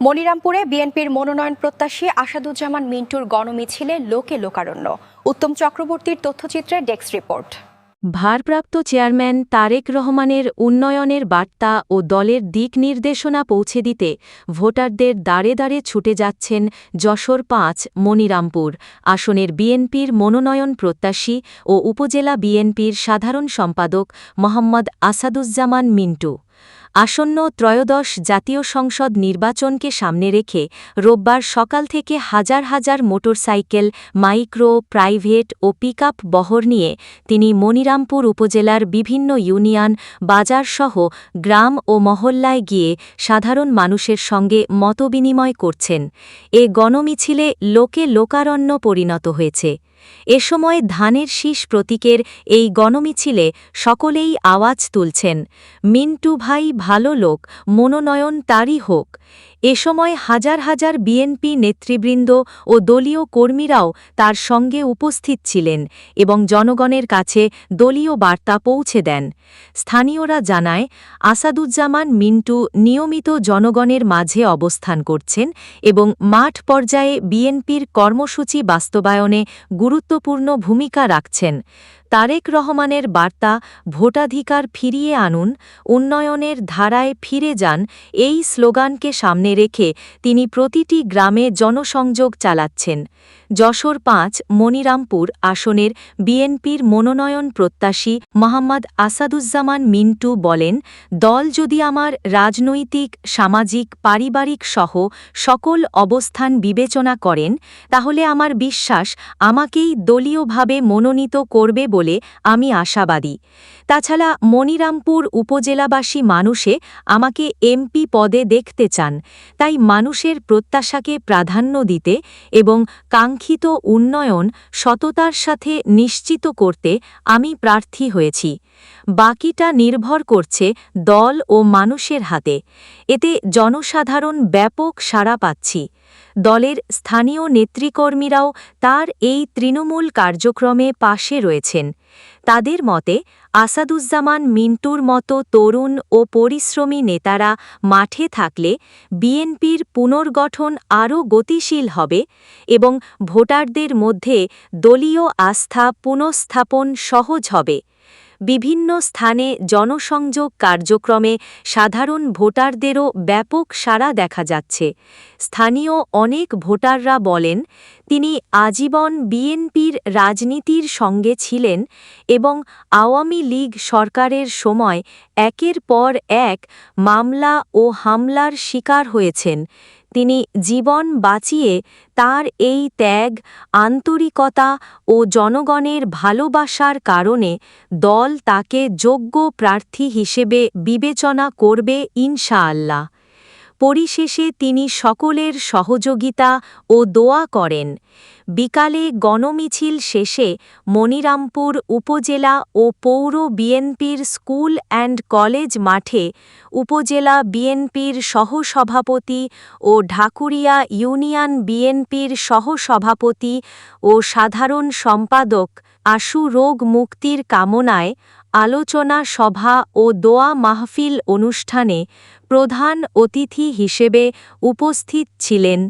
মনিরামপুরে বিএনপির মনোনয়ন প্রত্যাশী আসাদুজ্জামান মিন্টুর গণমিছিলে লোকে লোকারণ্য। উত্তম চক্রবর্তীর তথ্যচিত্রে ডেস্ক রিপোর্ট। ভারপ্রাপ্ত চেয়ারম্যান তারেক রহমানের উন্নয়নের বার্তা ও দলের দিক নির্দেশনা পৌঁছে দিতে ভোটারদের দাঁড়ে দাঁড়ে ছুটে যাচ্ছেন যশোর পাঁচ, মনিরামপুর। আসনের বিএনপির মনোনয়ন প্রত্যাশী ও উপজেলা বিএনপির সাধারণ সম্পাদক মোহাম্মদ আসাদুজ্জামান মিন্টু। আসন্ন ত্রয়োদশ জাতীয় সংসদ নির্বাচনকে সামনে রেখে রোববার সকাল থেকে হাজার হাজার মোটরসাইকেল, মাইক্রো, প্রাইভেট ও পিকআপ বহর নিয়ে তিনি মনিরামপুর উপজেলার বিভিন্ন ইউনিয়ন, বাজারসহ গ্রাম ও মহল্লায় গিয়ে সাধারণ মানুষের সঙ্গে মতবিনিময় করছেন। এ গণমিছিলে লোকে লোকারণ্য পরিণত হয়েছে। এ সময় ধানের শীষ প্রতীকের এই গণমিছিলে সকলেই আওয়াজ তুলছেন, মিন্টু ভাই ভালো লোক, মনোনয়ন তারই হোক। এ সময় হাজার হাজার বিএনপি নেতৃবৃন্দ ও দলীয় কর্মীরাও তার সঙ্গে উপস্থিত ছিলেন এবং জনগণের কাছে দলীয় বার্তা পৌঁছে দেন। স্থানীয়রা জানায়, আসাদুজ্জামান মিন্টু নিয়মিত জনগণের মাঝে অবস্থান করছেন এবং মাঠ পর্যায়ে বিএনপির কর্মসূচি বাস্তবায়নে গুরুত্বপূর্ণ ভূমিকা রাখছেন। তারেক রহমানের বার্তা ভোটাধিকার ফিরিয়ে আনুন, উন্নয়নের ধারায় ফিরে যান, এই স্লোগানকে সামনে রেখে তিনি প্রতিটি গ্রামে জনসংযোগ চালাচ্ছেন। যশোর পাঁচ, মনিরামপুর আসনের বিএনপির মনোনয়ন প্রত্যাশী মোহাম্মদ আসাদুজ্জামান মিন্টু বলেন, দল যদি আমার রাজনৈতিক, সামাজিক, পারিবারিক সহ সকল অবস্থান বিবেচনা করেন, তাহলে আমার বিশ্বাস আমাকেই দলীয়ভাবে মনোনীত করবে বলে আমি আশাবাদী। তাছাড়া মনিরামপুর উপজেলাবাসী মানুষে আমাকে এমপি পদে দেখতে চান, তাই মানুষের প্রত্যাশাকে প্রাধান্য দিতে এবং কাঙ্ক্ষিত উন্নয়ন সততার সাথে নিশ্চিত করতে আমি প্রার্থী হয়েছি। বাকিটা নির্ভর করছে দল ও মানুষের হাতে। এতে জনসাধারণ ব্যাপক সাড়া পাচ্ছি। দলের স্থানীয় নেতৃকর্মীরাও তার এই তৃণমূল কার্যক্রমে পাশে রয়েছেন। তাদের মতে, আসাদুজ্জামান মিন্টুর মতো তরুণ ও পরিশ্রমী নেতারা মাঠে থাকলে বিএনপির পুনর্গঠন আরও গতিশীল হবে এবং ভোটারদের মধ্যে দলীয় আস্থা পুনঃস্থাপন সহজ হবে। বিভিন্ন স্থানে জনসংযোগ কার্যক্রমে সাধারণ ভোটারদেরও ব্যাপক সাড়া দেখা যাচ্ছে। স্থানীয় অনেক ভোটাররা বলেন, তিনি আজীবন বিএনপির রাজনীতির সঙ্গে ছিলেন এবং আওয়ামী লীগ সরকারের সময় একের পর এক মামলা ও হামলার শিকার হয়েছেন। তিনি জীবন বাঁচিয়ে তার এই ত্যাগ, আন্তরিকতা ও জনগণের ভালোবাসার কারণে দল তাকে যোগ্য প্রার্থী হিসেবে বিবেচনা করবে ইনশাআল্লাহ। পরিশেষে তিনি সকলের সহযোগিতা ও দোয়া করেন। বিকালে গণমিছিল শেষে মনিরামপুর উপজেলা ও পৌর বিএনপির স্কুল অ্যান্ড কলেজ মাঠে উপজেলা বিএনপির সহসভাপতি ও ঢাকুরিয়া ইউনিয়ন বিএনপির সহসভাপতি ও সাধারণ সম্পাদক আশু রোগ মুক্তির কামনায় আলোচনা সভা ও দোয়া মাহফিল অনুষ্ঠানে প্রধান অতিথি হিসেবে উপস্থিত ছিলেন।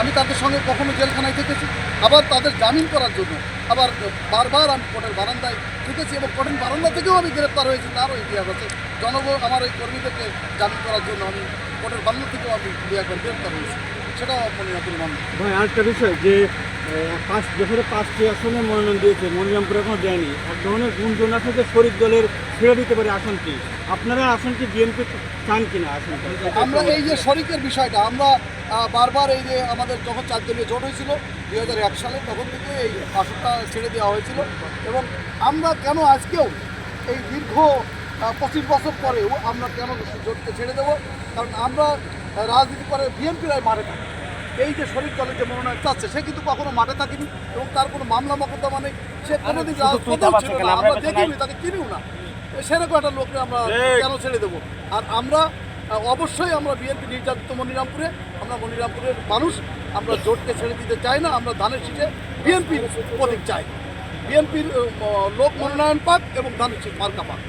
আমি তাদের সঙ্গে কখনো জেলখানায় থেকেছি। আবার তাদের জামিন করার জন্য আবার বারবার আমি কোর্টের বারান্দায় থেকেছি এবং কোর্টের বারান্দা থেকেও আমি গ্রেপ্তার হয়েছি। তারও ইতিহাস আছে। জনগণ, আমার এই কর্মীদেরকে জামিন করার জন্য আমি কোর্টের বারান্দা থেকেও আমি গ্রেপ্তার হয়েছি। সেটাও মনিরামপুর মানুষ ভাই আরেকটা বিষয় যে পাঁচ যশোরে পাঁচটি আসনে মনোনয়ন দিয়েছে মনিরামপুর এখনও দেয়নি। এক ধরনের গুঞ্জন আছে যে শরিক দলের ছেড়ে দিতে পারে আসনটি আপনারা আসনটি বিএনপি চান কিনা আসনটা আমরা এই যে শরিকের বিষয়টা আমরা বারবার এই যে আমাদের যখন চার দলীয় জোট হয়েছিল দুই হাজার এক সালে তখন থেকে এই আসনটা ছেড়ে দেওয়া হয়েছিল। এবং আমরা কেন আজকেও এই দীর্ঘ পঁচিশ বছর পরেও আমরা কেন জোটকে ছেড়ে দেবো? কারণ আমরা রাজনীতি করে বিএনপিরাই মারে থাকে। এই যে শরীর দলের যে মনোনয়ন চাচ্ছে সে কিন্তু কখনো মাঠে থাকেনি এবং তার কোনো মামলা মকদ্দমা নেই। সে কোনোদিন রাজপথেও ছিল না। আমরা দেখিনি তাকে কিনিও না। সেরকম একটা লোককে আমরা কেন ছেড়ে দেবো? আর আমরা অবশ্যই আমরা বিএনপি নির্যাতিত মনিরামপুরে আমরা মনিরামপুরের মানুষ আমরা জোটকে ছেড়ে দিতে চাই না আমরা ধানের শীষে বিএনপির প্রতীক চাই। বিএনপির লোক মনোনয়ন পাক এবং ধানের শীষ মার্কা পাক।